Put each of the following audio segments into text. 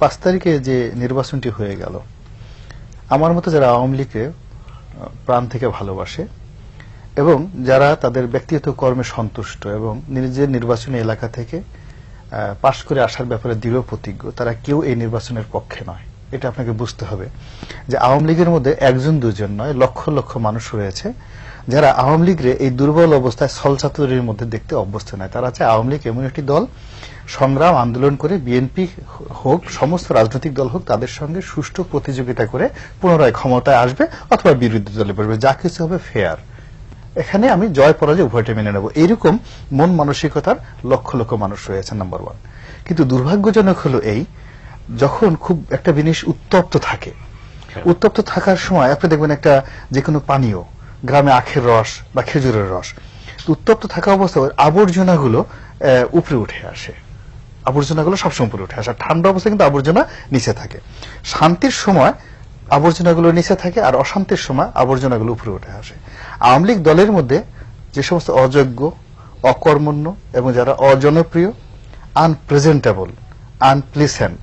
পাঁচ তারিখে যে নির্বাচনটি হয়ে গেল, আমার মতো যারা আওয়ামী লীগকে প্রাণ থেকে ভালোবাসে এবং যারা তাদের ব্যক্তিগত কর্মে সন্তুষ্ট এবং নিজের নির্বাচনী এলাকা থেকে পাশ করে আসার ব্যাপারে দৃঢ় প্রতিজ্ঞ, তারা কেউ এই নির্বাচনের পক্ষে নয়। এটা আপনাকে বুঝতে হবে যে আওয়ামী লীগের মধ্যে একজন, দুজন নয়, লক্ষ লক্ষ মানুষ রয়েছে যারা আওয়ামী লীগের এই দুর্বল অবস্থায় ছলচাতুরির মধ্যে দেখতে অভ্যস্ত নয়। তারা চায় আওয়ামী লীগ এমন একটি দল সংগ্রাম আন্দোলন করে বিএনপি হোক সমস্ত রাজনৈতিক দল হোক তাদের সঙ্গে সুষ্ঠু প্রতিযোগিতা করে পুনরায় ক্ষমতায় আসবে অথবা বিরোধী দলে বসবে যা কিছু হবে ফেয়ার এখানে আমি জয় পরাজয় উভয়টা মেনে নেব। এইরকম মন মানসিকতার লক্ষ লক্ষ মানুষ রয়েছে নাম্বার ওয়ান কিন্তু দুর্ভাগ্যজনক হলো এই যখন খুব একটা জিনিস উত্তপ্ত থাকে। উত্তপ্ত থাকার সময় আপনি দেখবেন একটা যে কোনো পানীয় গ্রামে আখের রস বা খেজুরের রস উত্তপ্ত থাকা অবস্থায় আবর্জনাগুলো উপরে উঠে আসে। আবর্জনাগুলো সবসময় উপরে উঠে আসে ঠান্ডা অবস্থায় কিন্তু আবর্জনা নিচে থাকে। শান্তির সময় আবর্জনাগুলো নিচে থাকে আর অশান্তির সময় আবর্জনাগুলো উপরে উঠে আসে। আওয়ামী লীগ দলের মধ্যে যে সমস্ত অযোগ্য, অকর্মণ্য এবং যারা অজনপ্রিয় আনপ্রেজেন্টেবল আনপ্লিসেন্ট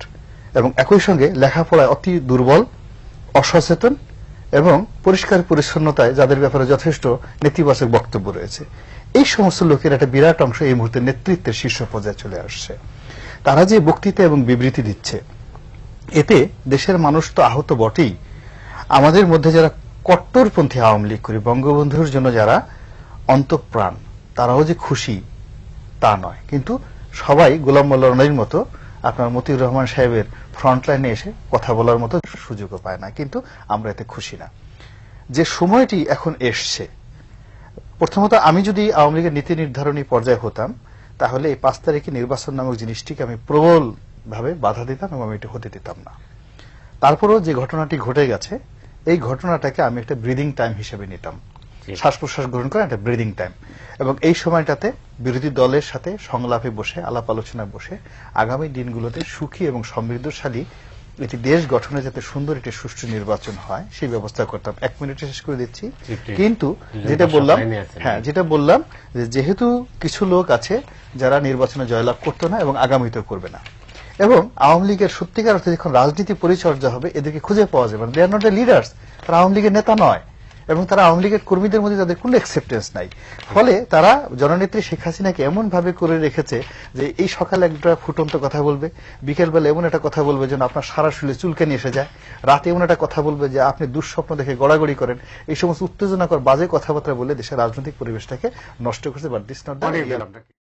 এবং একই সঙ্গে লেখাপড়ায় অতি দুর্বল, অসচেতন এবং পরিষ্কার পরিচ্ছন্নতায় যাদের ব্যাপারে যথেষ্ট নেতিবাচক বক্তব্য রয়েছে। এই সমস্ত লোকের একটা বিরাট অংশ এই মুহূর্তে নেতৃত্বের শীর্ষ পর্যায়ে চলে আসছে। তারা যে বক্তৃতা এবং বিবৃতি দিচ্ছে, এতে দেশের মানুষ তো আহত বটেই। আমাদের মধ্যে যারা কট্টরপন্থী আওয়ামী লীগ করি, বঙ্গবন্ধুর জন্য যারা অন্তঃপ্রাণ, তারাও যে খুশি, তা নয়। কিন্তু সবাই গোলাম মোল্লা রনির মতো আপনার মতিউর রহমান সাহেবের ফ্রন্টলাইনে এসে কথা বলার মতো সুযোগও পায় না। কিন্তু আমরা এতে খুশি না। যে সময়টি এখন এসছে, প্রথমত আমি যদি আওয়ামী লীগের নীতি নির্ধারণী পর্যায়ে হতাম তাহলে এই পাঁচ তারিখে নির্বাচন নামক জিনিসটিকে আমি প্রবলভাবে বাধা দিতাম এবং আমি এটা হতে দিতাম না। তারপরও যে ঘটনাটি ঘটে গেছে এই ঘটনাটাকে আমি একটা ব্রিদিং টাইম হিসেবে নিতাম। শ্বাস প্রশ্বাস গ্রহণ করা একটা ব্রিদিং টাইম এবং এই সময়টাতে বিরোধী দলের সাথে সংলাপে বসে আলাপ আলোচনায় বসে আগামী দিনগুলোতে সুখী এবং সমৃদ্ধশালী একটি দেশ গঠনে যাতে সুন্দর একটি সুষ্ঠু নির্বাচন হয় সেই ব্যবস্থা করতাম এক মিনিটে শেষ করে দিচ্ছি। কিন্তু যেটা বললাম হ্যাঁ যেটা বললাম যেহেতু কিছু লোক আছে যারা নির্বাচনে জয়লাভ করতো না এবং আগামীতেও করবে না। এবং আওয়ামী লীগের সত্যিকার অর্থে যখন রাজনীতি পরিচর্যা হবে এদেরকে খুঁজে পাওয়া যাবে দে আর নট এ লিডার্স তারা আওয়ামী লীগের নেতা নয়। এবং তারা আওয়ামী লীগের কর্মীদের মধ্যে তাদের কোনো অ্যাকসেপ্টেন্স নাই। ফলে তারা জননেত্রী শেখ হাসিনাকে এমন ভাবে করে রেখেছে যে এই সকালে একটা ফুটন্ত কথা বলবে বিকেলবেলা এমন একটা কথা বলবে যেন আপনার সারা শুলে চুলকে নিয়ে এসে যায় রাতে এমন একটা কথা বলবে যে আপনি দুঃস্বপ্ন দেখে গড়াগড়ি করেন। এই সমস্ত উত্তেজনাকর বাজে কথাবার্তা বলে দেশের রাজনৈতিক পরিবেশটাকে নষ্ট করছে অনেক আপনাকে